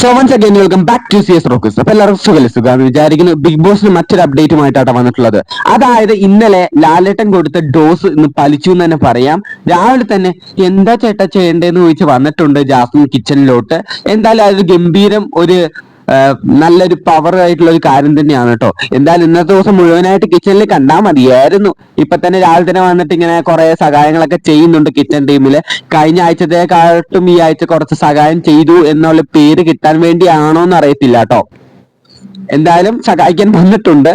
So again welcome back to C S rocks അപ്പൊ എല്ലാവർക്കും സുഖല്ലേ? സുഖം വിചാരിക്കുന്നു ബിഗ് ബോസിന് മറ്റൊരു അപ്ഡേറ്റുമായിട്ടാണ് വന്നിട്ടുള്ളത്. അതായത് ഇന്നലെ ലാലേട്ടൻ കൊടുത്ത ഡോസ് ഇന്ന് പലിച്ചു എന്ന് തന്നെ പറയാം. രാവിലെ തന്നെ എന്താ ചേട്ടാ ചെയ്യേണ്ടതെന്ന് ചോദിച്ച് വന്നിട്ടുണ്ട് ജാസ്മിൻ കിച്ചണിലോട്ട് എന്തായാലും അത് ഗംഭീരം ഒരു നല്ലൊരു പവർ ആയിട്ടുള്ള ഒരു കാര്യം തന്നെയാണ് കേട്ടോ എന്തായാലും ഇന്നത്തെ ദിവസം മുഴുവനായിട്ട് കിച്ചണിൽ കണ്ടാൽ മതിയായിരുന്നു. ഇപ്പൊ തന്നെ രാവിലെ തന്നെ വന്നിട്ട് ഇങ്ങനെ കുറെ സഹായങ്ങളൊക്കെ ചെയ്യുന്നുണ്ട് കിച്ചൺ ടീമിൽ കഴിഞ്ഞ ആഴ്ചത്തെക്കാട്ടും ഈ ആഴ്ച കുറച്ച് സഹായം ചെയ്തു എന്നുള്ള പേര് കിട്ടാൻ വേണ്ടിയാണോ എന്ന് അറിയത്തില്ല കേട്ടോ എന്തായാലും സഹായിക്കാൻ വന്നിട്ടുണ്ട്.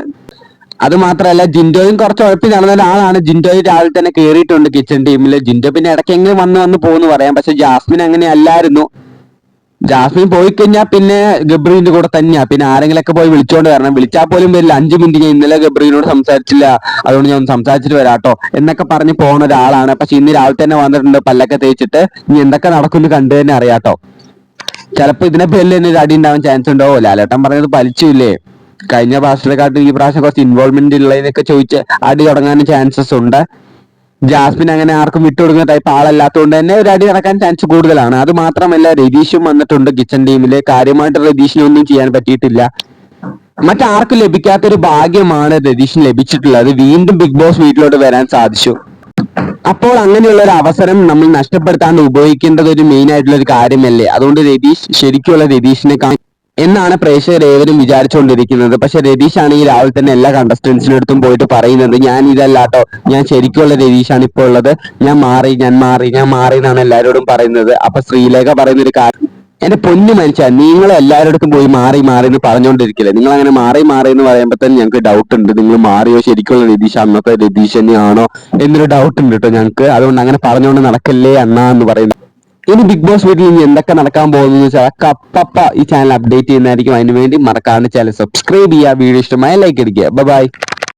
അത് മാത്രമല്ല ജിൻഡോയും കുറച്ച് ഉഴപ്പി നടന്ന ഒരാളാണ്. ജിൻഡോയും രാവിലെ തന്നെ കയറിയിട്ടുണ്ട് കിച്ചൺ ടീമിൽ ജിൻഡോ പിന്നെ ഇടയ്ക്കെങ്കിലും വന്ന് വന്ന് പോകുന്നു പറയാം. പക്ഷെ ജാസ്മിൻ അങ്ങനെ അല്ലായിരുന്നു. ജാസ്മിൻ പോയി കഴിഞ്ഞാൽ പിന്നെ ഗബ്രീന്റെ കൂടെ തന്നെയാ. പിന്നെ ആരെങ്കിലൊക്കെ പോയി വിളിച്ചോണ്ട് വരണം. വിളിച്ചാൽ പോലും വരില്ല. അഞ്ചു മിനിറ്റ് ഞാൻ ഇന്നലെ ഗബ്രീനോട് സംസാരിച്ചില്ല. അതുകൊണ്ട് ഞാൻ സംസാരിച്ചിട്ട് വരാട്ടോ. എന്നൊക്കെ പറഞ്ഞ് പോണ ഒരാളാണ്. പക്ഷെ ഇന്ന് രാവിലെ തന്നെ വന്നിട്ടുണ്ട് പല്ലൊക്കെ തേച്ചിട്ട്. ഇനി എന്തൊക്കെ നടക്കുന്നു കണ്ടു തന്നെ അറിയാട്ടോ. ചിലപ്പോ ഇതിനെ പേരിൽ തന്നെ ഒരു അടി ഉണ്ടാവാൻ ചാൻസ് ഉണ്ടോ? ലാലേട്ടൻ പറഞ്ഞത് പലിച്ചില്ലേ കഴിഞ്ഞ പ്രാവശ്യത്തെക്കാട്ടും ഈ പ്രാവശ്യം കുറച്ച് ഇൻവോൾവ്മെന്റ് ഉള്ളതിനൊക്കെ ചോദിച്ച് അടി തുടങ്ങാനും ചാൻസസ് ഉണ്ട്. ജാസ്മിൻ അങ്ങനെ ആർക്കും വിട്ടുകൊടുക്കുന്ന ടൈപ്പ് ആളല്ലാത്തതുകൊണ്ട് തന്നെ ഒരു അടി നടക്കാൻ ചാൻസ് കൂടുതലാണ്. അത് മാത്രമല്ല രതീഷും വന്നിട്ടുണ്ട് കിച്ചൺ ടീമിൽ കാര്യമായിട്ട് രതീഷിനെ ഒന്നും ചെയ്യാൻ പറ്റിയിട്ടില്ല. മറ്റാർക്കും ലഭിക്കാത്തൊരു ഭാഗ്യമാണ് രതീഷിന് ലഭിച്ചിട്ടുള്ളത്. വീണ്ടും ബിഗ് ബോസ് വീട്ടിലോട്ട് വരാൻ സാധിച്ചു. അപ്പോൾ അങ്ങനെയുള്ള ഒരു അവസരം നമ്മൾ നഷ്ടപ്പെടുത്താണ്ട് ഉപയോഗിക്കേണ്ടത് ഒരു മെയിൻ ആയിട്ടുള്ള ഒരു കാര്യമല്ലേ? അതുകൊണ്ട് രതീഷ് ശരിക്കുള്ള രതീഷിനെ കാ എന്നാണ് പ്രേക്ഷകർ ഏവരും വിചാരിച്ചുകൊണ്ടിരിക്കുന്നത്. പക്ഷെ രതീഷ് ആണ് ഈ രാവിലെ തന്നെ എല്ലാ കണ്ടസ്റ്റൻസിനടുത്തും പോയിട്ട് പറയുന്നത്. ഞാൻ ഇതല്ലാട്ടോ. ഞാൻ ശരിക്കുള്ള രതീഷാണ് ഇപ്പോൾ ഉള്ളത്. ഞാൻ മാറി ഞാൻ മാറി ഞാൻ മാറി എന്നാണ് എല്ലാവരോടും പറയുന്നത്. അപ്പൊ ശ്രീലേഖ പറയുന്ന ഒരു കാര്യം എന്റെ പൊന്നു മനുഷ്യ നിങ്ങൾ എല്ലാവരുടെ പോയി മാറി മാറി എന്ന് പറഞ്ഞുകൊണ്ടിരിക്കില്ലേ? നിങ്ങൾ അങ്ങനെ മാറി മാറി എന്ന് പറയുമ്പോൾ തന്നെ ഞങ്ങൾക്ക് ഡൗട്ട് ഉണ്ട്. നിങ്ങൾ മാറിയോ ശരിക്കുള്ള രതീഷ് അന്നത്തെ രതീഷ് തന്നെയാണോ എന്നൊരു ഡൗട്ട് ഉണ്ട് കേട്ടോ ഞങ്ങൾക്ക്. അതുകൊണ്ട് അങ്ങനെ പറഞ്ഞുകൊണ്ട് നടക്കല്ലേ അണ്ണാ എന്ന് പറയുന്നത്. ഇനി ബിഗ് ബോസ് വീട്ടിൽ ഇനി എന്തൊക്കെ നടക്കാൻ പോകുന്നു വെച്ചാൽ അതൊക്കെ അപ്പപ്പ ഈ ചാനൽ അപ്ഡേറ്റ് ചെയ്യുന്നതായിരിക്കും. അതിനുവേണ്ടി മറക്കാണ്ട് ചാനൽ സബ്സ്ക്രൈബ് ചെയ്യുക വീഡിയോ ഇഷ്ടമായ ലൈക്ക് അടിക്കുക. ബൈ